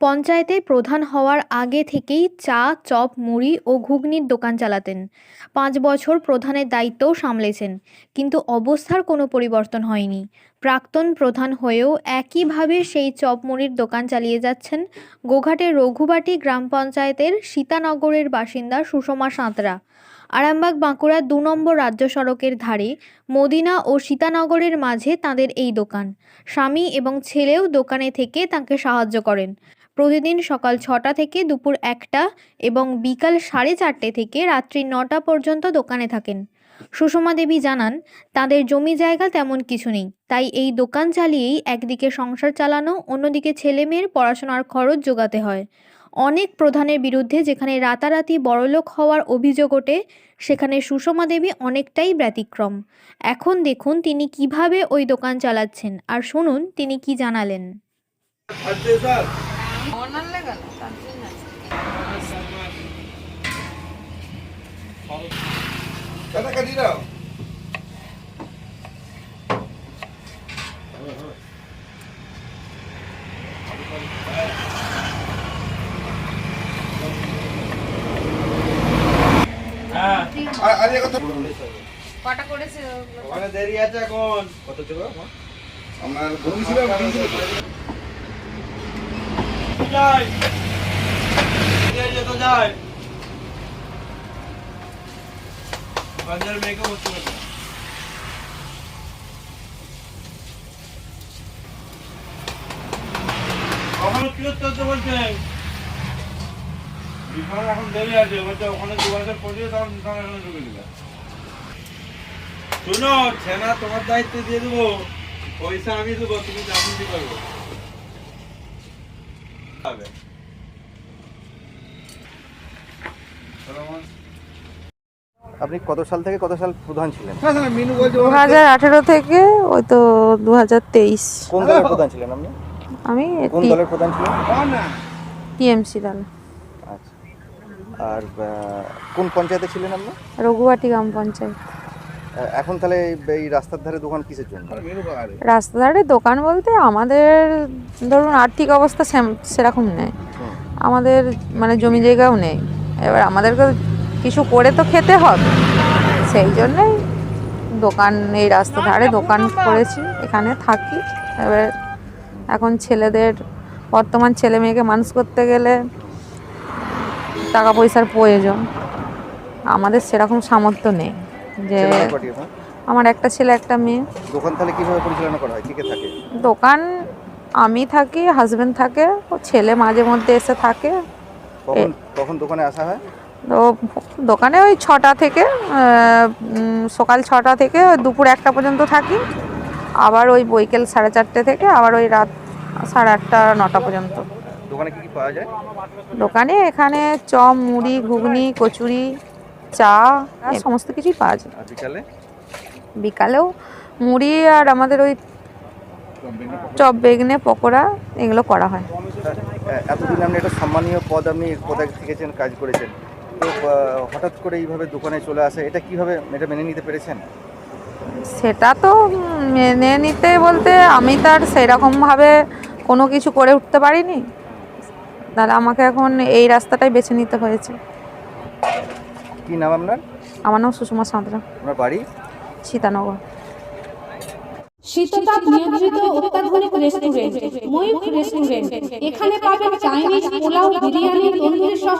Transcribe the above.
পঞ্চায়েতে প্রধান হওয়ার আগে থেকেই চা, চপ, মুড়ি ও ঘুগনির দোকান চালাতেন। পাঁচ বছর প্রধানের দায়িত্বও সামলেছেন, কিন্তু অবস্থার কোনো পরিবর্তন হয়নি। প্রাক্তন প্রধান হয়েও একইভাবে সেই চপ, মুড়ির দোকান চালিয়ে যাচ্ছেন গোঘাটের রঘুবাটি গ্রাম পঞ্চায়েতের সীতানগরের বাসিন্দা সুষমা সাঁতরা। আরামবাগ বাঁকুড়া দু নম্বর রাজ্য সড়কের ধারে মদিনা ও সীতানগরের মাঝে তাদের এই দোকান। স্বামী এবং ছেলেও দোকানে থেকে তাকে সাহায্য করেন। প্রতিদিন সকাল ছটা থেকে দুপুর একটা এবং বিকাল সাড়ে চারটে থেকে রাত্রি নটা পর্যন্ত দোকানে থাকেন। সুষমা দেবী জানান, তাদের জমি জায়গা তেমন কিছু নেই। তাই এই দোকান চালিয়েই একদিকে সংসার চালানো, অন্যদিকে ছেলে মেয়ের পড়াশোনার খরচ যোগাতে হয়। অনেক প্রধানের বিরুদ্ধে যেখানে রাতারাতি বড়লোক হওয়ার অভিযোগ ওঠে, সেখানে সুষমা দেবী অনেকটাই ব্যতিক্রম। এখন দেখুন তিনি কীভাবে ওই দোকান চালাচ্ছেন। আর শুনুন তিনি কি জানালেন। কাটা করেছে দেরি আছে এখন? কত ছিল আপনার বমি ছিল বমি ছিল যাই এই যে তো যাই বাজার মেয়েকে বসতে পারবে কখনো কি চলতে বলছেন বিফল এখন দেরি আছে, বলছে ওখানে দু তখন ছেনা তোমার দায়িত্ব দিয়ে দেবো, পয়সা আমি দেবো, তুমি রাজনীতি করব। হবে। আপনি কত সাল থেকে কত সাল প্রধান ছিলেন? না দু হাজার আঠেরো থেকে ওই তো দু হাজার তেইশ। কোন দলের প্রধান ছিলেন আপনি? আমি কোন দলের প্রধান ছিলেন? না। টিএমসি দল। আচ্ছা। আর আহ, কোন পঞ্চায়েতে ছিলেন আপনি? রঘুবাটি গ্রাম পঞ্চায়েত। এখন তাহলে এই- রাস্তার ধারে দোকান কিসের জন্য? রাস্তার ধারে দোকান বলতে আমাদের ধরুন আর্থিক অবস্থা সেরকম নেই। আমাদের মানে জমি জায়গাও নেই। এবার আমাদেরকে কিছু করে তো খেতে হবে। সেই জন্যই দোকান এই রাস্তার ধারে দোকান করেছি এখানে থাকি। এবার এখন ছেলেদের বর্তমান ছেলে মেয়েকে মানুষ করতে গেলে টাকা পয়সার প্রয়োজন। আমাদের সেরকম সামর্থ্য নেই। যে? আমার একটা ছেলে একটা মেয়ে। দোকান তাহলে কীভাবে পরিচালনা করা হয়? কে কে থাকে? দোকান আমি থাকি হাজবেন্ড থাকে ও ছেলে মাঝে মধ্যে এসে থাকে। কখন কখন দোকানে আসা হয়? তো দোকানে ওই ছটা থেকে সকাল ছটা থেকে দুপুর একটা পর্যন্ত থাকি। আবার ওই বৈকাল সাড়ে চারটে থেকে আবার ওই রাত সাড়ে আটটা নটা পর্যন্ত। দোকানে কি কি পাওয়া যায়? দোকানে এখানে চপ মুড়ি ঘুগনি কচুরি চা আর সমস্ত কিছুই পাওয়া যায়। বিকালে? বিকালেও মুড়ি আর আমাদের ওই চপ বেগনে পকোড়া এগুলো করা হয়। এতদিন আপনি একটা সম্মানীয় পদ আপনি পদে থেকেছেন কাজ করেছেন? তো হঠাৎ করে এইভাবে দোকানে চলে আসে এটা কীভাবে এটা মেনে নিতে পেরেছেন? সেটা তো মেনে নিতে বলতে আমি তার সেরকমভাবে কোনো কিছু করে উঠতে পারিনি। তাহলে আমাকে এখন এই রাস্তাটাই বেছে নিতে হয়েছে। কি নাম আপনার? আমার নাম সুষমা সাঁতরা। আপনার বাড়ি? সীতানগর। শীততাপ নিয়ন্ত্রিত অত্যাধুনিক রেস্টুরেন্ট ময়ূখ রেস্টুরেন্ট এখানে পাবেন চাইনিজ পোলাও বিরিয়ানি তন্দুরি সহ